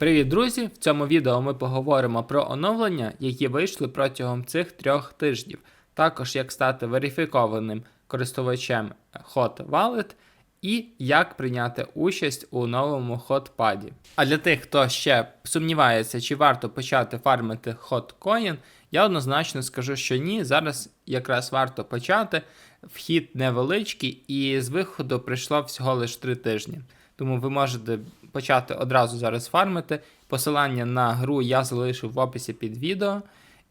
Привіт, друзі! В цьому відео ми поговоримо про оновлення, які вийшли протягом цих трьох тижнів. Також як стати верифікованим користувачем Hot Wallet і як прийняти участь у новому HotPad. А для тих, хто ще сумнівається, чи варто почати фармити HotCoin, я однозначно скажу, що ні. Зараз якраз варто почати. Вхід невеличкий, і з виходу прийшло всього лише 3 тижні. Тому ви можете почати одразу зараз фармити. Посилання на гру я залишив в описі під відео.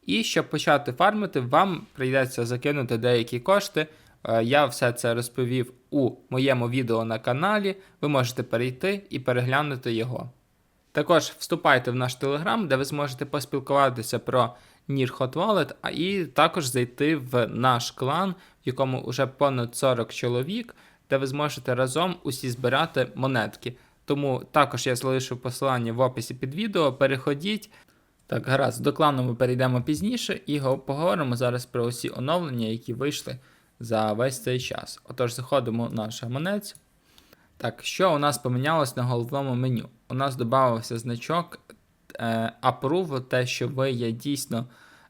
І щоб почати фармити, вам прийдеться закинути деякі кошти. Е, Я все це розповів у моєму відео на каналі. Ви можете перейти і переглянути його. Також вступайте в наш телеграм, де ви зможете поспілкуватися про Нір Hot Wallet, а і також зайти в наш клан, в якому вже понад 40 чоловік, де ви зможете разом усі збирати монетки. Тому також я залишив посилання в описі під відео. Переходіть. Так, гаразд, до клану ми перейдемо пізніше і поговоримо зараз про усі оновлення, які вийшли за весь цей час. Отож, заходимо в наш гаманець. Так, що у нас помінялось на головному меню? У нас додався значок е, Approve, те, що ви є дійсно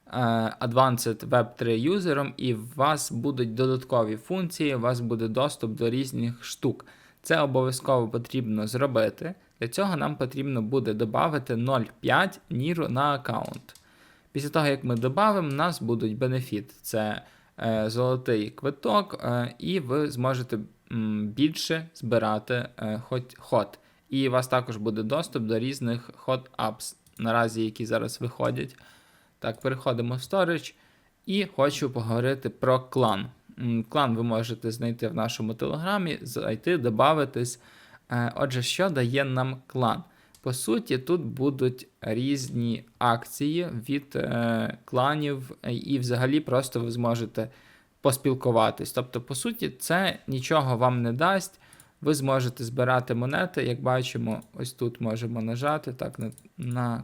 е, Advanced Web 3 юзером, і у вас будуть додаткові функції, у вас буде доступ до різних штук. Це обов'язково потрібно зробити. Для цього нам потрібно буде додати 0,5 ніру на аккаунт. Після того, як ми додамо, у нас будуть бенефіти. Це е, золотий квиток, е, і ви зможете м, більше збирати е, хот. І у вас також буде доступ до різних hot apps, наразі які зараз виходять. Так, переходимо в Storage. І хочу поговорити про клан. Клан ви можете знайти в нашому телеграмі, зайти, додатись. Е, Отже, що дає нам клан? По суті, тут будуть різні акції від е, кланів, е, і взагалі просто ви зможете поспілкуватись. Тобто, по суті, це нічого вам не дасть. Ви зможете збирати монети, як бачимо, ось тут можемо нажати так на, на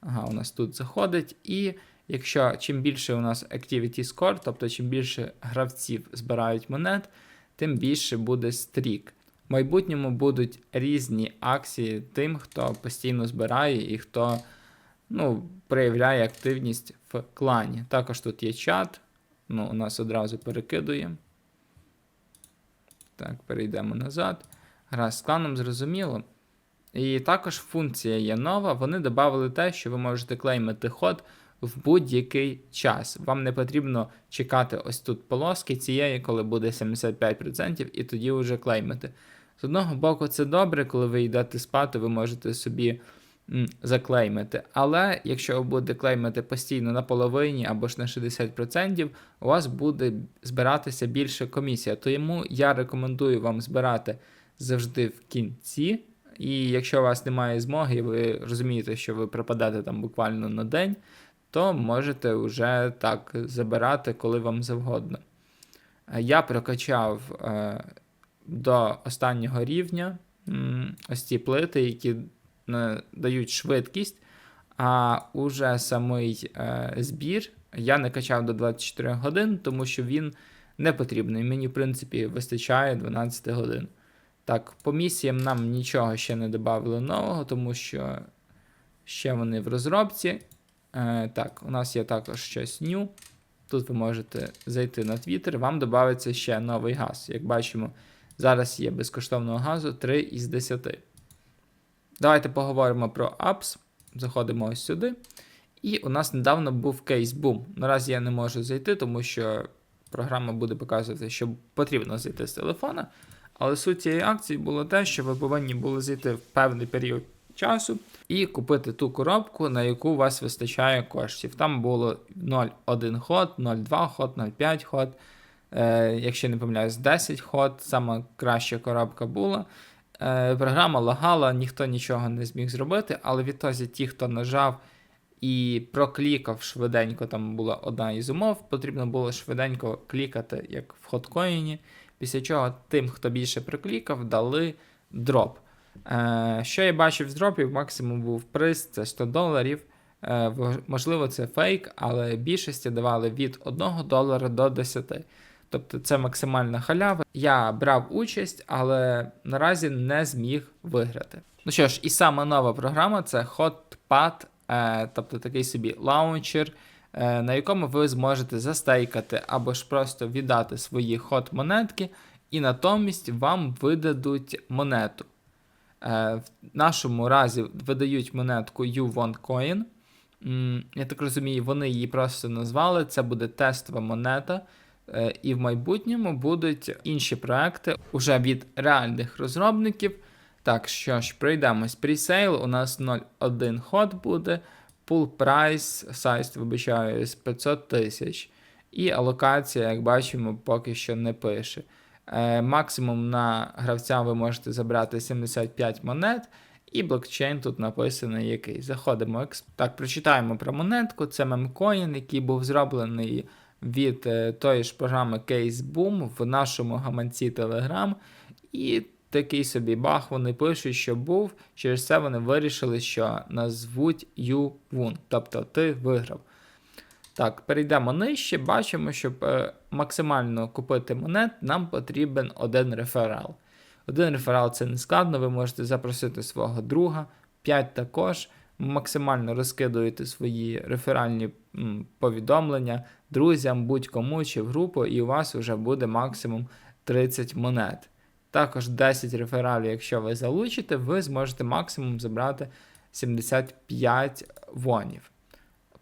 Ага, у нас тут заходить. І якщо чим більше у нас Activity Score, тобто чим більше гравців збирають монет, тим більше буде стрік. В майбутньому будуть різні акції тим, хто постійно збирає і хто ну, проявляє активність в клані. Також тут є чат. Ну, у нас одразу перекидує. Так, перейдемо назад. Гра з кланом зрозуміло. І також функція є нова. Вони додали те, що ви можете клеймити ход в будь-який час. Вам не потрібно чекати ось тут полоски цієї, коли буде 75%, і тоді вже клеймити. З одного боку, це добре, коли ви йдете спати, ви можете собі заклеймити. Але якщо ви будете клеймити постійно на половині або ж на 60%, у вас буде збиратися більше комісія. Тому я рекомендую вам збирати завжди в кінці. І якщо у вас немає змоги, ви розумієте, що ви пропадете там буквально на день, то можете вже так забирати, коли вам завгодно. Е, Я прокачав е, до останнього рівня ось ці плити, які е, дають швидкість, а уже самий збір я не качав до 24 годин, тому що він не потрібний. Мені, в принципі, вистачає 12 годин. Так, по місіям нам нічого ще не додали нового, тому що ще вони в розробці. Е, так, у нас є також щось new. Тут ви можете зайти на Twitter, вам додається ще новий газ. Як бачимо, зараз є безкоштовного газу 3 із 10. Давайте поговоримо про apps. Заходимо ось сюди. І у нас недавно був кейс Boom. Наразі я не можу зайти, тому що програма буде показувати, що потрібно зайти з телефона. Але суть цієї акції було те, що ви повинні були зайти в певний період часу і купити ту коробку, на яку у вас вистачає коштів. Там було 0,1 ход, 0,2 ход, 0,5 ход. Е, якщо не помиляюсь, 10 ход, сама краща коробка була. Е, програма лагала, ніхто нічого не зміг зробити, але відтоді ті, хто нажав і проклікав швиденько, там була одна із умов, потрібно було швиденько клікати, як в хоткоїні. Після чого тим, хто більше приклікав, дали дроп. Е, що я бачив з дропів, максимум був приз, це 100 доларів. Е, можливо, це фейк, але більшості давали від 1 долара до 10. Тобто це максимальна халява. Я брав участь, але наразі не зміг виграти. Ну що ж, і сама нова програма це Hotpad, е, тобто такий собі лаунчер, на якому ви зможете застейкати або ж просто віддати свої хот монетки, і натомість вам видадуть монету. Е, в нашому разі видають монетку U1Coin. Я так розумію, вони її просто назвали. Це буде тестова монета. Е, І в майбутньому будуть інші проекти уже від реальних розробників. Так, що ж, пройдемось. Пресейл у нас 0,1 ход буде. Pool price, сайз, вибачаюсь, 500 тисяч. І алокація, як бачимо, поки що не пише. Е, максимум на гравця ви можете забрати 75 монет. І блокчейн тут написаний який. Заходимо. Так, прочитаємо про монетку. Це мемкоін, який був зроблений від е, тої ж програми CaseBoom в нашому гаманці Telegram. І такий собі баг вони пишуть, що був. Через це вони вирішили, що назвуть You тобто ти виграв. Так, перейдемо нижче. Бачимо, щоб е, максимально купити монет, нам потрібен один реферал. Один реферал це не складно, ви можете запросити свого друга, 5 також. Максимально розкидуєте свої реферальні повідомлення друзям, будь-кому чи в групу, і у вас вже буде максимум 30 монет. Також 10 рефералів, якщо ви залучите, ви зможете максимум забрати 75 вонів.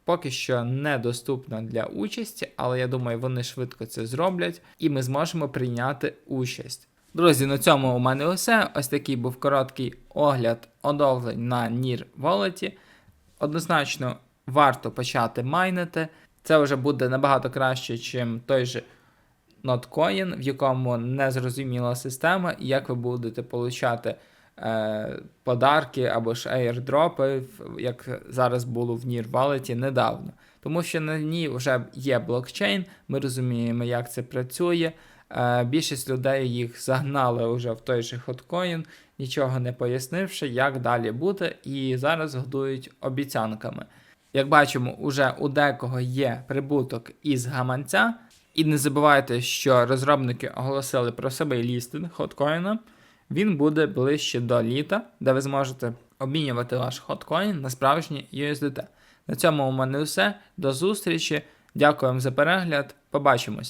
Поки що недоступна для участі, але я думаю, вони швидко це зроблять, і ми зможемо прийняти участь. Друзі, на цьому у мене усе. Ось такий був короткий огляд оновлень на NIR Wallet. Однозначно варто почати майнити. Це вже буде набагато краще, ніж той же Notcoin, в якому незрозуміла система, і як ви будете е, подарки або ж в- як зараз було в NIR Wallet недавно. Тому що на ній вже є блокчейн, ми розуміємо, як це працює. Е, більшість людей їх загнали вже в той же хоткоін, нічого не пояснивши, як далі бути, і зараз годують обіцянками. Як бачимо, уже у декого є прибуток із гаманця. І не забувайте, що розробники оголосили про себе лістинг хоткоїна. Він буде ближче до літа, де ви зможете обмінювати ваш хоткоін на справжній USDT. На цьому у мене все. До зустрічі. Дякуємо за перегляд. Побачимось.